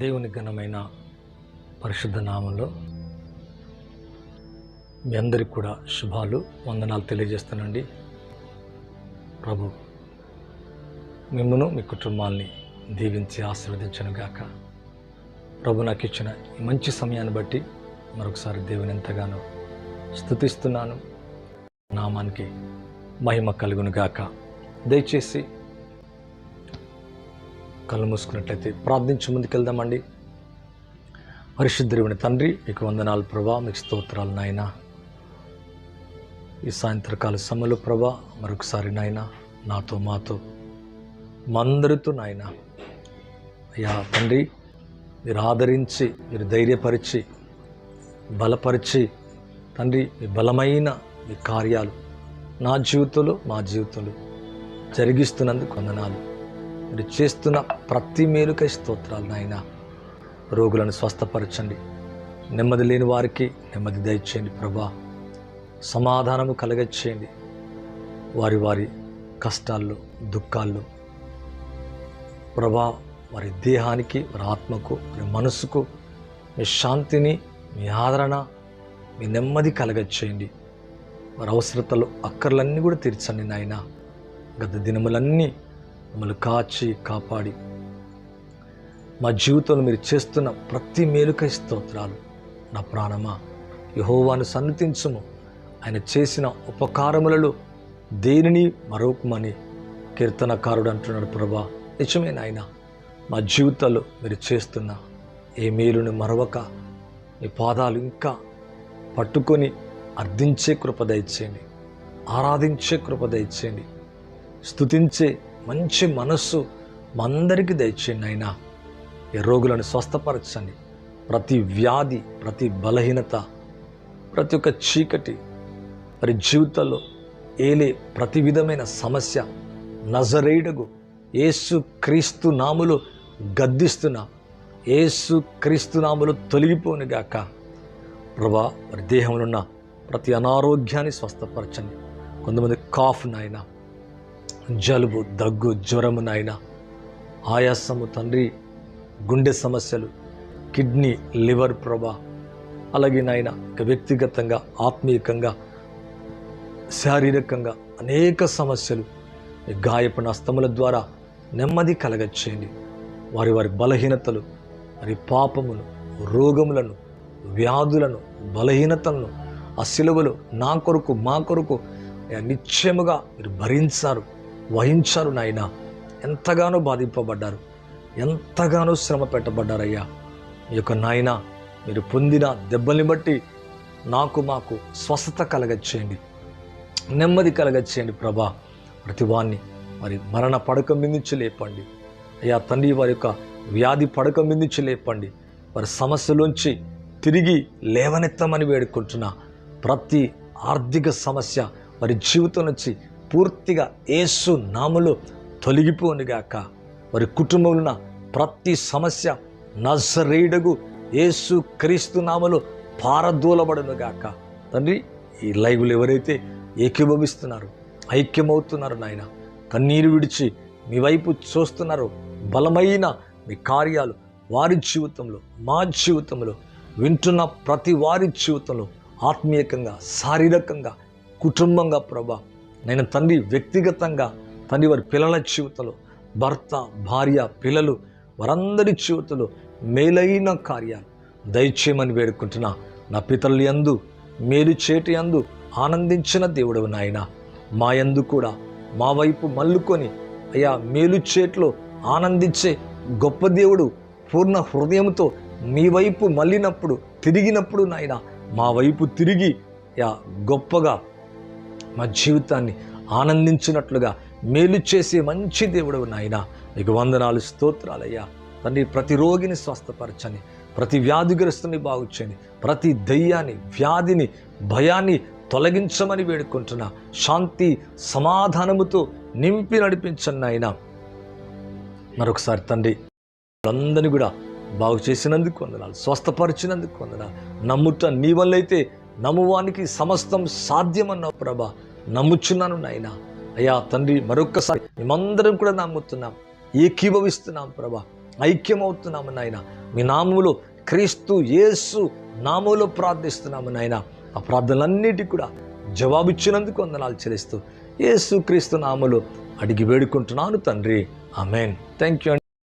దేవుని ఘనమైన పరిశుద్ధ నామంలో మీ అందరికి కూడా శుభాలు వందనాలు తెలియజేస్తానండి. ప్రభు మిమ్మను మీ కుటుంబాల్ని దీవించి ఆశీర్వదించను గాక. ప్రభు నాకు ఇచ్చిన ఈ మంచి సమయాన్ని బట్టి మరొకసారి దేవుని ఎంతగానో స్థుతిస్తున్నాను నామానికి మహిమ కలుగును గాక. దయచేసి కళ్ళు మూసుకున్నట్లయితే ప్రార్థించి ముందుకెళ్దామండి పరిశుద్ధుడిని తండ్రి మీకు వందనాలు ప్రభా మీకు స్తోత్రాలు నాయన. ఈ సాయంత్రకాల సమయంలో ప్రభా మరొకసారి నాయన నాతో మాతో మందరితో నాయన. అయ్యా తండ్రి మీరు ఆదరించి మీరు ధైర్యపరిచి బలపరిచి తండ్రి మీ బలమైన మీ కార్యాలు నా జీవితంలో మా జీవితంలో జరిగిస్తున్నందుకు వందనాలు. మీరు చేస్తున్న ప్రతి మేలుకై స్తోత్రాలు నాయన. రోగులను స్వస్థపరచండి. నెమ్మది లేని వారికి నెమ్మది దయచేయండి ప్రభా. సమాధానము కలగచ్చేయండి వారి వారి కష్టాల్లో దుఃఖాల్లో. ప్రభా వారి దేహానికి వారి ఆత్మకు వారి మనసుకు మీ శాంతిని మీ ఆదరణ మీ నెమ్మది కలగచ్చేయండి వారి అవసరతలు అక్కర్లన్నీ కూడా తీర్చండి నాయన. గత దినములన్నీ మమ్మల్ని కాచి కాపాడి మా జీవితంలో మీరు చేస్తున్న ప్రతి మేలుకై స్తోత్రాలు. నా ప్రాణమా యహోవాను సన్నతించుము ఆయన చేసిన ఉపకారములలో దేనిని మరొకమని కీర్తనకారుడు అంటున్నాడు ప్రభా. నిజమే నాయన మా జీవితాల్లో మీరు చేస్తున్న ఏ మేలుని మరవక మీ పాదాలు ఇంకా పట్టుకొని అర్థించే కృప దయచేయండి. ఆరాధించే కృప దయచేయండి. స్థుతించే మంచి మనస్సు మా అందరికీ దయచేయండి అయినా ఈ రోగులను స్వస్థపరచండి. ప్రతి వ్యాధి ప్రతి బలహీనత ప్రతి ఒక్క చీకటి మరి జీవితంలో ఏలే ప్రతి విధమైన సమస్య నజరేయుడగు ఏసు క్రీస్తు నాములు గద్దిస్తున్నా ఏసు క్రీస్తు నాములు తొలగిపోనుగాక ప్రభా మరి దేహంలో ఉన్న ప్రతి అనారోగ్యాన్ని స్వస్థపరచండి. కొంతమంది కాఫ్ నాయనా జలుబు దగ్గు జ్వరము నాయన. ఆయాసము తండ్రి గుండె సమస్యలు కిడ్నీ లివర్ ప్రభా. అలాగే నాయన వ్యక్తిగతంగా ఆత్మీయకంగా శారీరకంగా అనేక సమస్యలు. ఈ గాయపు ద్వారా నెమ్మది కలగచ్చేయండి వారి వారి బలహీనతలు వారి పాపమును రోగములను వ్యాధులను బలహీనతలను ఆ సిలువలు నా కొరకు మా కొరకు నిశ్చయముగా మీరు భరించారు. వహించారు నాయన. ఎంతగానో బాధింపబడ్డారు. ఎంతగానో శ్రమ పెట్టబడ్డారయ్యా. ఈ యొక్క నాయన మీరు పొందిన దెబ్బల్ని బట్టి నాకు మాకు స్వస్థత కలగచ్చేయండి. నెమ్మది కలగచ్చేయండి ప్రభా. ప్రతివాన్ని మరి మరణ పడక మిందించి లేపండి. అయ్యా తండ్రి వారి యొక్క వ్యాధి పడక మిందించి లేపండి. వారి సమస్యలోంచి తిరిగి లేవనెత్తమని వేడుకుంటున్నా. ప్రతి ఆర్థిక సమస్య వారి జీవితం నుంచి పూర్తిగా ఏసు నాములు తొలగిపోనుగాక. వారి కుటుంబంలో ప్రతి సమస్య నజరేయుడగు ఏసు క్రీస్తు నామలో పారదూలబడునుగాక. తండ్రి ఈ లైవ్లు ఎవరైతే ఏకీభవిస్తున్నారు ఐక్యమవుతున్నారు నాయన కన్నీరు విడిచి మీ వైపు చూస్తున్నారు బలమైన మీ కార్యాలు వారి జీవితంలో మా జీవితంలో వింటున్న ప్రతి వారి జీవితంలో ఆత్మీయకంగా శారీరకంగా కుటుంబంగా ప్రభా నేను తండ్రి వ్యక్తిగతంగా తండ్రి వారి పిల్లల జీవితంలో భర్త భార్య పిల్లలు వారందరి జీవితంలో మేలైన కార్యాలు దయచేయమని వేడుకుంటున్నా. నా పితరులు యందు మేలు చేటి యందు ఆనందించిన దేవుడు నాయన. మా యందు కూడా మా వైపు మల్లుకొని అయా మేలు చేట్లో ఆనందించే గొప్ప దేవుడు పూర్ణ హృదయంతో మీ వైపు మళ్ళినప్పుడు తిరిగినప్పుడు నాయన మా వైపు తిరిగి యా గొప్పగా మా జీవితాన్ని ఆనందించినట్లుగా మేలు చేసే మంచి దేవుడు నాయన. మీకు వందనాలు స్తోత్రాలయ్యా. తండ్రి ప్రతి రోగిని స్వస్థపరచని ప్రతి వ్యాధిగ్రస్తుని బాగు చేయండి ప్రతి దయ్యాన్ని వ్యాధిని భయాన్ని తొలగించమని వేడుకుంటున్నా. శాంతి సమాధానముతో నింపి నడిపించండి ఆయన మరొకసారి తండ్రి అందరినీ కూడా బాగు చేసినందుకు వందనాలు స్వస్థపరిచినందుకు వందనాలు. నమ్ముట నీ వల్లైతే నమ్మువానికి సమస్తం సాధ్యమన్నావు ప్రభ. నమ్ముచున్నాను నాయన. అయ్యా తండ్రి మరొక్కసారి మేమందరం కూడా నమ్ముతున్నాం. ఏకీభవిస్తున్నాం ప్రభ. ఐక్యమవుతున్నాము నాయన. మీ నామములో క్రీస్తు యేసు నామములో ప్రార్థిస్తున్నాము నాయన. ఆ ప్రార్థనలన్నిటి కూడా జవాబిచ్చినందుకు వందనాలు చెల్లిస్తూ యేసు క్రీస్తు నామలో అడిగి వేడుకుంటున్నాను తండ్రి. ఆమెన్. Thank you